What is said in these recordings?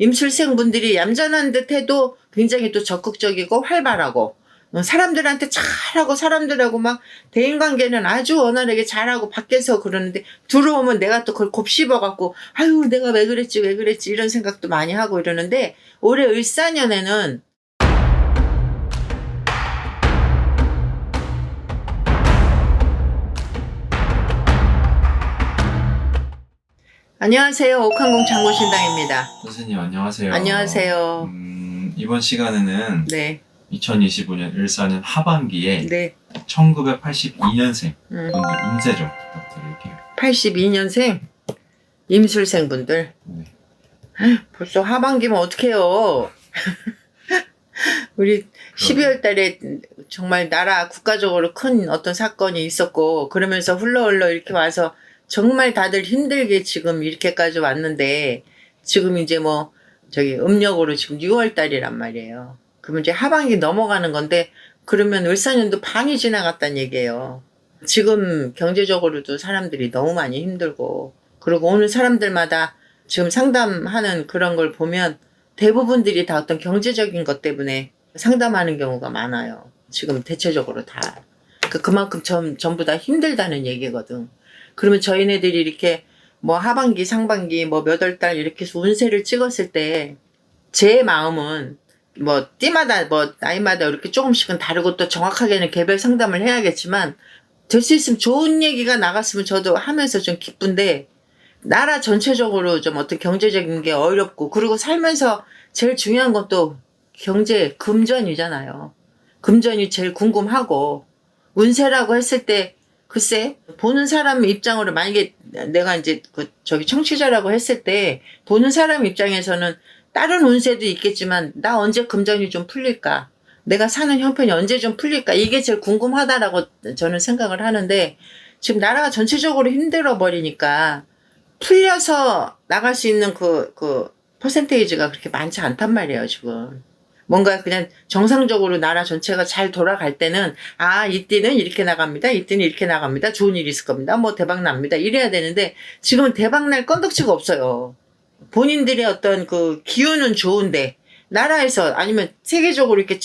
임술생 분들이 얌전한 듯 해도 굉장히 또 적극적이고 활발하고 어, 사람들한테 잘하고 사람들하고 막 대인관계는 아주 원활하게 잘하고 밖에서 그러는데 들어오면 내가 또 그걸 곱씹어갖고 아유 내가 왜 그랬지 왜 그랬지? 이런 생각도 많이 하고 이러는데 올해 을사년에는 안녕하세요 옥항공 장고신당입니다. 선생님 안녕하세요. 안녕하세요. 음, 이번 시간에는 네, 2025년 을사년 하반기에 네, 1982년생 음, 분들 운세 좀 부탁드릴게요. 82년생 임술생 분들 네. 벌써 하반기면 어떡해요. 우리 12월 달에 정말 나라 국가적으로 큰 어떤 사건이 있었고 그러면서 흘러흘러 이렇게 와서 정말 다들 힘들게 지금 이렇게까지 왔는데 지금 이제 뭐 저기 음력으로 지금 6월 달이란 말이에요. 그러면 이제 하반기 넘어가는 건데 그러면 을사년도 반이 지나갔다는 얘기예요. 지금 경제적으로도 사람들이 너무 많이 힘들고 그리고 오는 사람들마다 지금 상담하는 그런 걸 보면 대부분들이 다 어떤 경제적인 것 때문에 상담하는 경우가 많아요. 지금 대체적으로 다. 그 그만큼 전, 전부 다 힘들다는 얘기거든. 그러면 저희네들이 이렇게 뭐 하반기, 상반기, 뭐 몇 월 달 이렇게 해서 운세를 찍었을 때 제 마음은 뭐 띠마다 뭐 나이마다 이렇게 조금씩은 다르고 또 정확하게는 개별 상담을 해야겠지만 될 수 있으면 좋은 얘기가 나갔으면 저도 하면서 좀 기쁜데 나라 전체적으로 좀 어떤 경제적인 게 어렵고 그리고 살면서 제일 중요한 건 또 경제 금전이잖아요. 금전이 제일 궁금하고 운세라고 했을 때 글쎄 보는 사람 입장으로 만약에 내가 이제 그 저기 청취자라고 했을 때 보는 사람 입장에서는 다른 운세도 있겠지만 나 언제 금전이 좀 풀릴까? 내가 사는 형편이 언제 좀 풀릴까? 이게 제일 궁금하다라고 저는 생각을 하는데 지금 나라가 전체적으로 힘들어 버리니까 풀려서 나갈 수 있는 그, 그, 퍼센테이지가 그렇게 많지 않단 말이에요, 지금. 뭔가 그냥 정상적으로 나라 전체가 잘 돌아갈 때는, 아, 이때는 이렇게 나갑니다. 이때는 이렇게 나갑니다. 좋은 일이 있을 겁니다. 뭐 대박 납니다. 이래야 되는데, 지금은 대박 날 건덕지가 없어요. 본인들의 어떤 그 기운은 좋은데, 나라에서 아니면 세계적으로 이렇게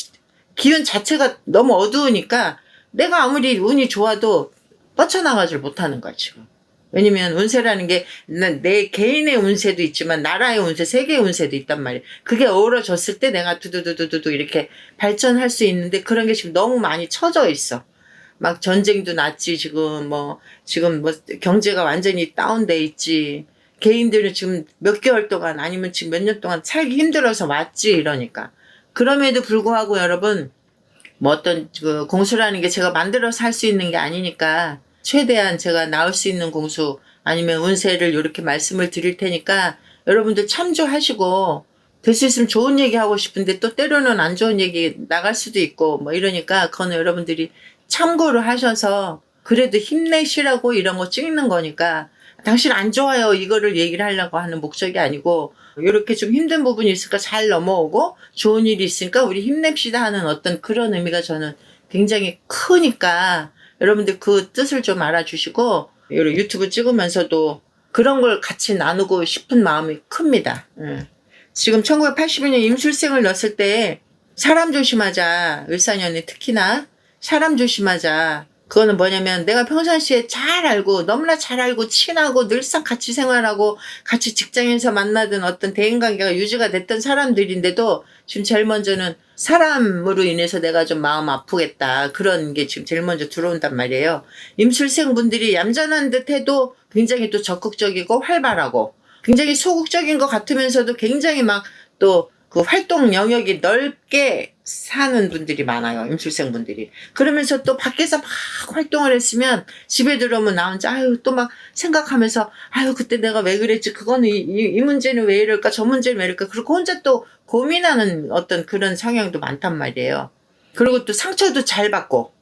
기운 자체가 너무 어두우니까, 내가 아무리 운이 좋아도 뻗쳐나가질 못하는 거야, 지금. 왜냐면 운세라는 게 내 개인의 운세도 있지만 나라의 운세, 세계의 운세도 있단 말이에요. 그게 어우러졌을 때 내가 두두두두두 이렇게 발전할 수 있는데 그런 게 지금 너무 많이 처져 있어. 막 전쟁도 났지 지금 뭐 지금 뭐 경제가 완전히 다운돼 있지. 개인들은 지금 몇 개월 동안 아니면 지금 몇 년 동안 살기 힘들어서 왔지 이러니까. 그럼에도 불구하고 여러분 뭐 어떤 그 공수라는 게 제가 만들어서 할 수 있는 게 아니니까 최대한 제가 나올 수 있는 공수 아니면 운세를 이렇게 말씀을 드릴 테니까 여러분들 참조하시고 될 수 있으면 좋은 얘기 하고 싶은데 또 때로는 안 좋은 얘기 나갈 수도 있고 뭐 이러니까 그거는 여러분들이 참고를 하셔서 그래도 힘내시라고 이런 거 찍는 거니까 당신 안 좋아요. 이거를 얘기를 하려고 하는 목적이 아니고 이렇게 좀 힘든 부분이 있으니까 잘 넘어오고 좋은 일이 있으니까 우리 힘냅시다 하는 어떤 그런 의미가 저는 굉장히 크니까 여러분들 그 뜻을 좀 알아주시고 유튜브 찍으면서도 그런 걸 같이 나누고 싶은 마음이 큽니다. 예. 지금 1982년 임술생을 넣었을 때 사람 조심하자 을사년에 특히나 사람 조심하자 그거는 뭐냐면 내가 평상시에 잘 알고 너무나 잘 알고 친하고 늘상 같이 생활하고 같이 직장에서 만나던 어떤 대인관계가 유지가 됐던 사람들인데도 지금 제일 먼저는 사람으로 인해서 내가 좀 마음 아프겠다 그런 게 지금 제일 먼저 들어온단 말이에요. 임술생 분들이 얌전한 듯 해도 굉장히 또 적극적이고 활발하고 굉장히 소극적인 것 같으면서도 굉장히 막 또 그 활동 영역이 넓게 사는 분들이 많아요. 임술생 분들이. 그러면서 또 밖에서 막 활동을 했으면 집에 들어오면 나 혼자 아유 또 막 생각하면서 아유 그때 내가 왜 그랬지 그거는 이, 이, 이 문제는 왜 이럴까 저 문제는 왜 이럴까 그리고 혼자 또 고민하는 어떤 그런 성향도 많단 말이에요. 그리고 또 상처도 잘 받고 어,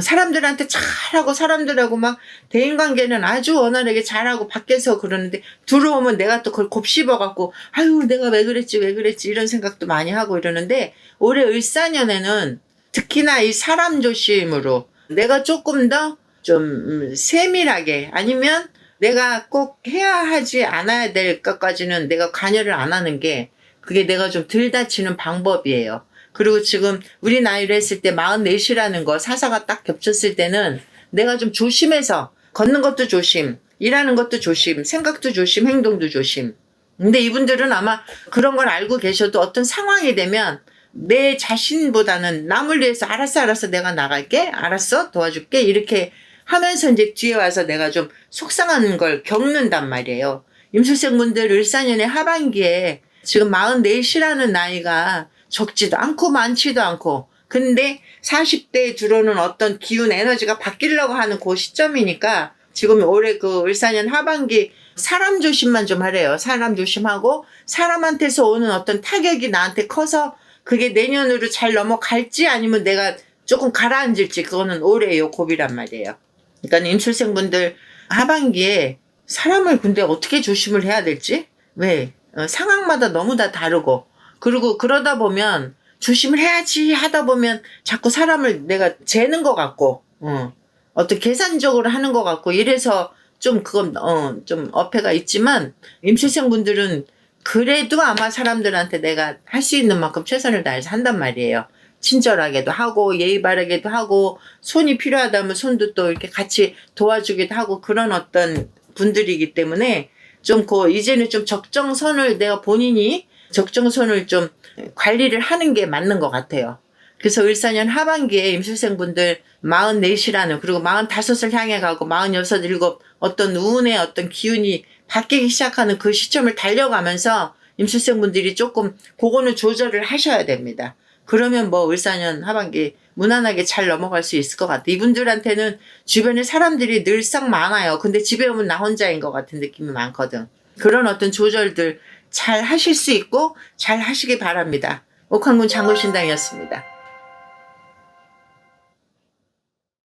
사람들한테 잘하고 사람들하고 막 대인관계는 아주 원활하게 잘하고 밖에서 그러는데 들어오면 내가 또 그걸 곱씹어갖고 아유 내가 왜 그랬지 왜 그랬지 이런 생각도 많이 하고 이러는데 올해 을사년에는 특히나 이 사람 조심으로 내가 조금 더 좀 세밀하게 아니면 내가 꼭 해야 하지 않아야 될 것까지는 내가 관여를 안 하는 게 그게 내가 좀 덜 다치는 방법이에요. 그리고 지금 우리 나이로 했을 때 44이라는 거 사사가 딱 겹쳤을 때는 내가 좀 조심해서 걷는 것도 조심, 일하는 것도 조심, 생각도 조심, 행동도 조심. 근데 이분들은 아마 그런 걸 알고 계셔도 어떤 상황이 되면 내 자신보다는 남을 위해서 알았어, 알았어, 내가 나갈게, 알았어, 도와줄게, 이렇게 하면서 이제 뒤에 와서 내가 좀 속상한 걸 겪는단 말이에요. 임술생분들 을사년의 하반기에 지금 44이라는 나이가 적지도 않고 많지도 않고 근데 40대에 들어오는 어떤 기운 에너지가 바뀌려고 하는 그 시점이니까 지금 올해 그 을사년 하반기 사람 조심만 좀 하래요. 사람 조심하고 사람한테서 오는 어떤 타격이 나한테 커서 그게 내년으로 잘 넘어갈지 아니면 내가 조금 가라앉을지 그거는 올해요 고비란 말이에요. 그러니까 임술생분들 하반기에 사람을 근데 어떻게 조심을 해야 될지 왜 어, 상황마다 너무 다 다르고 그리고 그러다 보면 조심을 해야지 하다 보면 자꾸 사람을 내가 재는 것 같고 어, 어떤 계산적으로 하는 것 같고 이래서 좀 그건 어, 좀 어폐가 있지만 임실생분들은 그래도 아마 사람들한테 내가 할 수 있는 만큼 최선을 다해서 한단 말이에요. 친절하게도 하고 예의 바르게도 하고 손이 필요하다면 손도 또 이렇게 같이 도와주기도 하고 그런 어떤 분들이기 때문에 좀 그 이제는 좀 적정선을 내가 본인이 적정선을 좀 관리를 하는 게 맞는 것 같아요. 그래서 을사년 하반기에 임술생분들 44이라는 그리고 45을 향해 가고 46, 7 어떤 운의 어떤 기운이 바뀌기 시작하는 그 시점을 달려가면서 임술생분들이 조금 그거는 조절을 하셔야 됩니다. 그러면 뭐 을사년 하반기 무난하게 잘 넘어갈 수 있을 것 같아요. 이분들한테는 주변에 사람들이 늘상 많아요. 근데 집에 오면 나 혼자인 것 같은 느낌이 많거든. 그런 어떤 조절들 잘 하실 수 있고 잘 하시기 바랍니다. 옥황군 장군신당이었습니다.